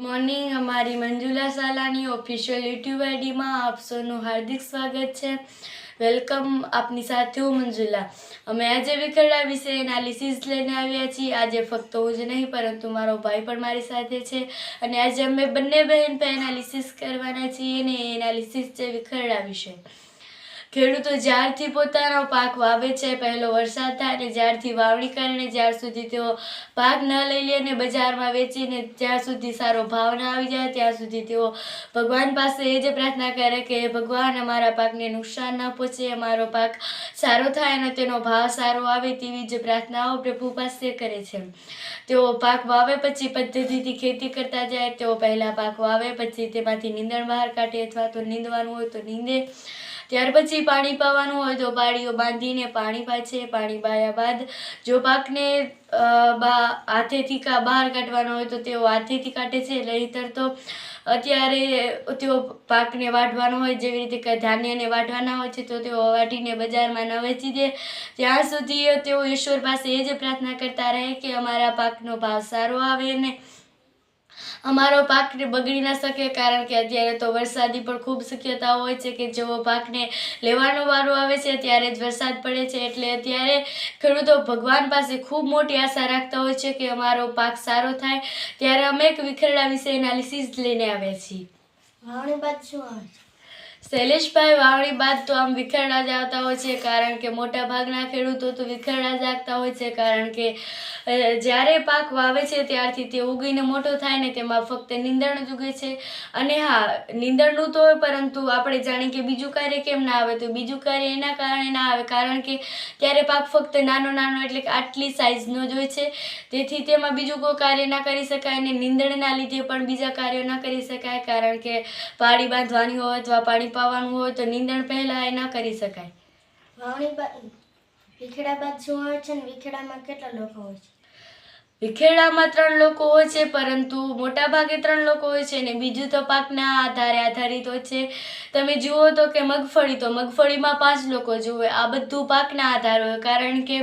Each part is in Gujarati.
મોર્નિંગ, અમારી મંજુલા સાલાની ઓફિશિયલ યુટ્યુબ આઈડીમાં આપ સૌનું હાર્દિક સ્વાગત છે. વેલકમ આપની સાથે હું મંજુલા. અમે આજે વિખરડા વિશે એનાલિસિસ લઈને આવ્યા છીએ. આજે ફક્ત હું જ નહીં, પરંતુ મારો ભાઈ પણ મારી સાથે છે. અને આજે અમે બંને બહેન પર એનાલિસિસ કરવાના છીએ અને એનાલિસિસ છે વિખરડા વિશે. ખેડૂતો જ્યારથી પોતાનો પાક વાવે છે, પહેલો વરસાદ થાય અને જ્યારથી વાવણી કરીને જ્યાર સુધી તેઓ પાક ન લઈ લે અને બજારમાં વેચીને જ્યાં સુધી સારો ભાવ ના આવી જાય, ત્યાં સુધી તેઓ ભગવાન પાસે એ જ પ્રાર્થના કરે કે ભગવાન, અમારા પાકને નુકસાન ન પહોંચે, અમારો પાક સારો થાય અને તેનો ભાવ સારો આવે, તેવી જ પ્રાર્થનાઓ પ્રભુ પાસે કરે છે. તેઓ પાક વાવે પછી પદ્ધતિથી ખેતી કરતા જાય, તેઓ પહેલાં પાક વાવે પછી તેમાંથી નીંદણ બહાર કાઢે અથવા તો નીંદવાનું હોય તો નીંદે. ત્યાર પછી પાણી પાવાનું હોય તો પાળીઓ બાંધીને પાણી પાછે, પાણી પાયા બાદ જો પાકને હાથેથી બહાર કાઢવાનો હોય તો તેઓ હાથેથી કાઢે છે. નહીંતર તો અત્યારે તેઓ પાકને વાઢવાનો હોય, જેવી રીતે ધાન્યને વાઢવાના હોય છે, તો તેઓ વાટીને બજારમાં ન વેચી દે. ત્યાં સુધી તેઓ ઈશ્વર પાસે એ જ પ્રાર્થના કરતા રહે કે અમારા પાકનો ભાવ સારો આવે અને અમારો પાક બગડી ના શકે કારણ કે અત્યારે તો વરસાદની પણ ખૂબ શક્યતા હોય છે કે જેવો પાકને લેવાનો વારો આવે છે, ત્યારે જ વરસાદ પડે છે. એટલે અત્યારે ખેડૂતો ભગવાન પાસે ખૂબ મોટી આશા રાખતા હોય છે કે અમારો પાક સારો થાય. ત્યારે અમે એક વિખરડા વિશે એનાલિસિસ લઈને આવ્યા છીએ. શું આવે છે? શૈલેષભાઈ વાવણી બાદ તો આમ વિખરડા જ આવતા હોય છે, કારણ કે મોટા ભાગના ખેડૂતો તો વિખરડા જ હોય છે, કારણ કે જ્યારે પાક વાવે છે ત્યારથી તે ઉગીને મોટો થાય ને તેમાં ફક્ત નીંદણ જ ઉગે છે. અને હા, નીંદણનું તો હોય, પરંતુ આપણે જાણીએ કે બીજું કાર્ય કેમ ના આવે? તો બીજું કાર્ય એના કારણે ના આવે, કારણ કે ત્યારે પાક ફક્ત નાનો નાનો એટલે કે આટલી સાઇઝનો જ હોય છે. તેથી તેમાં બીજું કોઈ કાર્ય ના કરી શકાય અને નીંદણના લીધે પણ બીજા કાર્યો ના કરી શકાય, કારણ કે પાડી બાંધવાની હોય અથવા પાણી પાવાનું હોય તો નીંદણ પહેલાં એ ના કરી શકાય. વાવણી બાદ વિખેડા બાદ શું આવે છે ને વિખેડામાં કેટલા લોકો હોય છે? વિખેડામાં ત્રણ લોકો હોય છે, પરંતુ મોટા ભાગે ત્રણ લોકો હોય છે ને બીજું તો પાકના આધારે આધારિત હોય છે. તમે જુઓ તો કે મગફળી તો મગફળીમાં પાંચ લોકો જુએ. આ બધું પાકના આધાર હોય, કારણ કે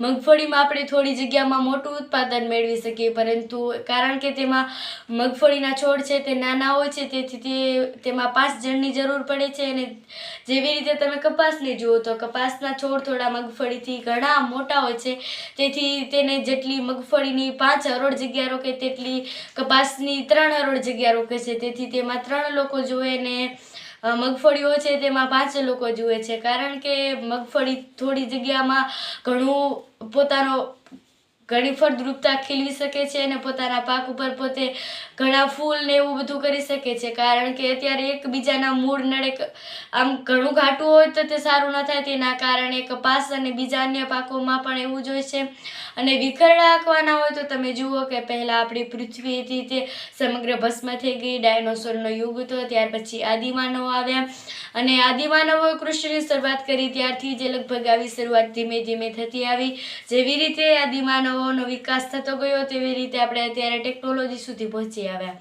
મગફળીમાં આપણે થોડી જગ્યામાં મોટું ઉત્પાદન મેળવી શકીએ, પરંતુ કારણ કે તેમાં મગફળીના છોડ છે તે નાના હોય છે, તેથી તે તેમાં પાંચ જણની જરૂર પડે છે અને જેવી રીતે તમે કપાસને જુઓ તો કપાસના છોડ થોડા મગફળીથી ઘણા મોટા હોય છે, તેથી તેને જેટલી મગફળીની પાંચ હરોળ જગ્યા રોકે તેટલી કપાસની ત્રણ હરોળ જગ્યા રોકે છે. તેથી તેમાં ત્રણ લોકો જુએ ને મગફળીઓ છે, તેમાં પાંચ લોકો જુએ છે. કારણ કે મગફળી થોડી જગ્યામાં ઘણું પોતાનો ઘણી ફળદ્રુપતા ખીલવી શકે છે અને પોતાના પાક ઉપર પોતે ઘણા ફૂલ ને એવું બધું કરી શકે છે. કારણ કે અત્યારે એકબીજાના મૂળ નડે આમ ઘણું ઘાટું હોય તો તે સારું ન થાય. તેના કારણે કપાસ અને બીજા અન્ય પાકોમાં પણ એવું જ હોય છે. અને વિખરડા આંકવાના હોય તો તમે જુઓ કે પહેલાં આપણી પૃથ્વી હતી તે સમગ્ર ભસ્મ થઈ ગઈ. ડાયનોસોરનો યુગ હતો. ત્યાર પછી આદિમાનવો આવ્યા. અને આદિમાનવોએ કૃષિની શરૂઆત કરી. ત્યારથી જે લગભગ આવી શરૂઆત ધીમે ધીમે થતી આવી. જેવી રીતે આદિમાનવોનો વિકાસ થતો ગયો તેવી રીતે આપણે અત્યારે ટેકનોલોજી સુધી પહોંચી આવ્યા.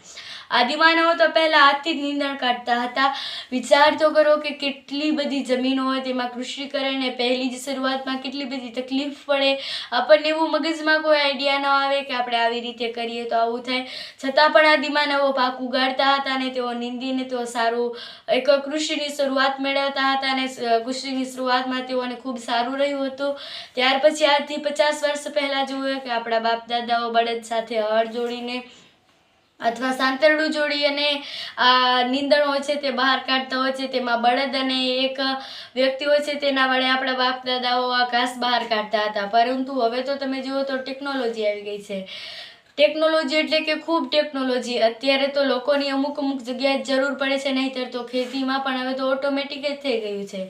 આદિમાનવો તો પહેલાં હાથથી જ નીંદણ કાઢતા હતા. વિચાર તો કરો કે કેટલી બધી જમીનો હોય તેમાં કૃષિ કરે પહેલી જ શરૂઆતમાં કેટલી બધી તકલીફ પડે. આપણને એવું મગજમાં કોઈ આઈડિયા ન આવે કે આપણે આવી રીતે કરીએ તો આવું થાય. છતાં પણ આદિમાનવો પાક ઉગાડતા હતા અને તેઓ નીંદીને તેઓ સારું એક કૃષિની શરૂઆત મેળવતા હતા અને કૃષિની શરૂઆતમાં તેઓને ખૂબ સારું રહ્યું હતું. ત્યાર પછી આજથી પચાસ વર્ષ પહેલાં જોયું કે આપણા બાપ દાદાઓ બળદ સાથે હળ જોડીને અથવા સાંતરડું જોડી અને નીંદણ હોય છે તે બહાર કાઢતા હોય છે, તેમાં બળદ અને એક વ્યક્તિ હોય છે તેના વડે આપણા બાપ દાદાઓ આ ઘાસ બહાર કાઢતા હતા. પરંતુ હવે તો તમે જુઓ તો ટેકનોલોજી આવી ગઈ છે. ટેકનોલોજી એટલે કે ખૂબ ટેકનોલોજી. અત્યારે તો લોકોની અમુક અમુક જગ્યાએ જરૂર પડે છે, નહીંતર તો ખેતીમાં પણ હવે તો ઓટોમેટિક જ થઈ ગયું છે.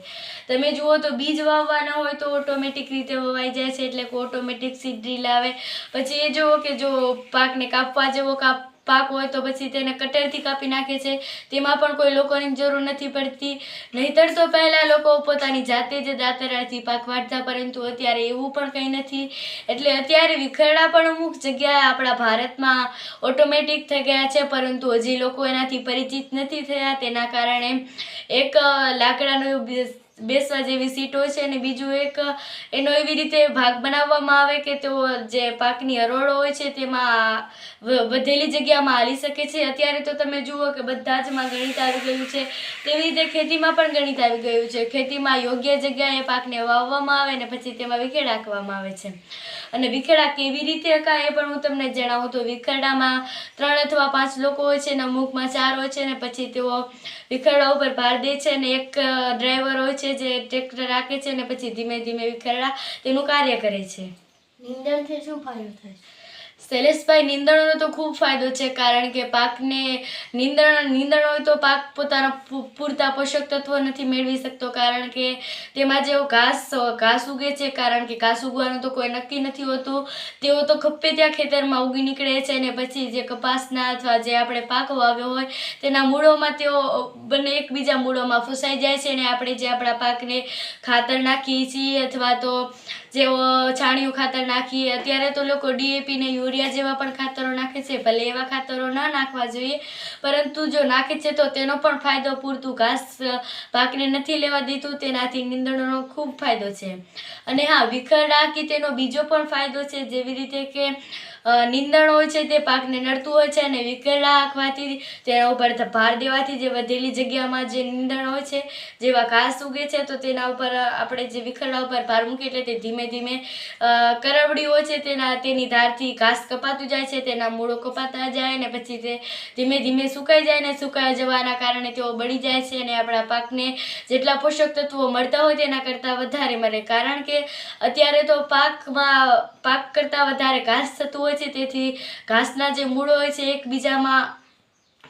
તમે જુઓ તો બીજ વાવવાના હોય તો ઓટોમેટિક રીતે વવાઈ જાય છે, એટલે કે ઓટોમેટિક સીડ ડ્રીલ આવે. પછી એ જુઓ કે જો પાકને કાપવા જેવો કાપ પાક હોય તો પછી તેને કટરથી કાપી નાખે છે. તેમાં પણ કોઈ લોકોની જરૂર નથી પડતી. નહીતર તો પહેલાં લોકો પોતાની જાતે જ દાંતરાથી પાક વાઢતા, પરંતુ અત્યારે એવું પણ કંઈ નથી. એટલે અત્યારે વિખરડા પણ અમુક જગ્યાએ આપણા ભારતમાં ઓટોમેટિક થઈ ગયા છે, પરંતુ હજી લોકો એનાથી પરિચિત નથી થયા. તેના કારણે એક લાકડાનું બેસવા જેવી સીટ છે અને બીજું એક, એનો એવી રીતે ભાગ બનાવવામાં આવે કે તેઓ જે પાકની હરોળો હોય છે તેમાં વધેલી જગ્યામાં હાલી શકે છે. અત્યારે તો તમે જુઓ કે બધા જ માં ગણિત આવી ગયું છે. તેવી રીતે ખેતીમાં પણ ગણિત આવી ગયું છે. ખેતીમાં યોગ્ય જગ્યાએ પાકને વાવવામાં આવે ને પછી તેમાં વિખેડા આપવામાં આવે છે. અને વિખેડા કેવી રીતે હકાય એ પણ હું તમને જણાવું. તો વિખેડામાં ત્રણ અથવા પાંચ લોકો હોય છે ને અમુકમાં ચાર હોય છે ને પછી તેઓ વિખેડા ઉપર ભાર દે છે અને એક ડ્રાઈવર હોય છે જે ટ્રેક્ટર રાખે છે અને પછી ધીમે ધીમે વિખેડા તેનું કાર્ય કરે છે. નીંદણથી શું ફાયદો થાય શૈલેષભાઈ નીંદણનો તો ખૂબ ફાયદો છે, કારણ કે પાકને નીંદણ નીંદણ હોય તો પાક પોતાના પૂરતા પોષક તત્વો નથી મેળવી શકતો, કારણ કે તેમાં જેવો ઘાસ ઘાસ ઉગે છે, કારણ કે ઘાસ ઉગવાનું તો કોઈ નક્કી નથી હોતું, તેઓ તો ખપ્પે ત્યાં ખેતરમાં ઉગી નીકળે છે અને પછી જે કપાસના અથવા જે આપણે પાક વાવ્યો હોય, તેના મૂળોમાં તેઓ બંને એકબીજા મૂળોમાં ફસાઈ જાય છે અને આપણે જે આપણા પાકને ખાતર નાખીએ છીએ અથવા તો જેઓ છાણિયું ખાતર નાખીએ, અત્યારે તો લોકો ડીએપી ને યુરિયા જેવા પણ ખાતરો નાખે છે, ભલે એવા ખાતરો ના નાખવા જોઈએ, પરંતુ જો નાખે છે તો તેનો પણ ફાયદો પૂરતું ઘાસ પાકને નથી લેવા દીધું તેનાથી નીંદણનો ખૂબ ફાયદો છે. અને હા વિખરડા કે તેનો બીજો પણ ફાયદો છે, જેવી રીતે કે નીંદણ હોય છે, તે પાકને નડતું હોય છે અને વિકેલા આંખવાથી તેના ઉપર ભાર દેવાથી જે વધેલી જગ્યામાં જે નીંદણ હોય છે, જેવા ઘાસ ઉગે છે, તો તેના ઉપર આપણે જે વિખરડા ઉપર ભાર મૂકીએ એટલે તે ધીમે ધીમે કરવડી હોય છે, તેના, તેની ધારથી ઘાસ કપાતું જાય છે, તેના મૂળો કપાતા જાય ને પછી તે ધીમે ધીમે સુકાઈ જાય ને સુકાઈ જવાના કારણે તેઓ બળી જાય છે અને આપણા પાકને જેટલા પોષક તત્વો મળતા હોય તેના કરતાં વધારે મળે. કારણ કે અત્યારે તો પાકમાં, પાક કરતાં વધારે ઘાસ થતું હોય છે, તેથી ઘાસના જે મૂળો હોય છે, એકબીજામાં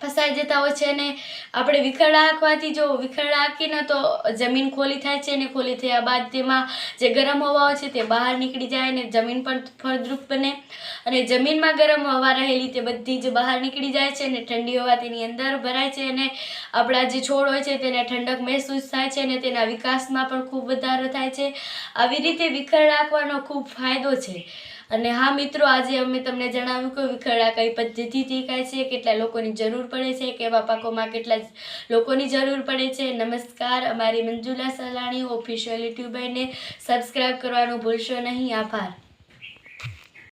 ફસાઈ જતા હોય છે અને આપણે વિખરડા હાંકવાથી જો વિખરડા હાંકીને તો જમીન ખોલી થાય છે અને ખોલી થયા બાદ તેમાં જે ગરમ હવા હોય છે તે બહાર નીકળી જાય અને જમીન પણ ફળદ્રુપ બને. અને જમીનમાં ગરમ હવા રહેલી તે બધી જ બહાર નીકળી જાય છે અને ઠંડી હવા તેની અંદર ભરાય છે અને આપણા જે છોડ હોય છે તેને ઠંડક મહેસૂસ થાય છે અને તેના વિકાસમાં પણ ખૂબ વધારો થાય છે. આવી રીતે વિખરડા હાંકવાનો ખૂબ ફાયદો છે. અને હા મિત્રો, આજે અમે તમને જણાવ્યું કે વિખરડા કઈ પદ્ધતિથી કાય છે, કેટલા લોકોની જરૂર પડે છે, કેવા પાકોમાં કેટલા લોકોની જરૂર પડે છે. નમસ્કાર, અમારી મંજુલા સલાણી, ઓફિશિયલ યુટ્યુબરને સબસ્ક્રાઈબ કરવાનું ભૂલશો નહીં. આભાર.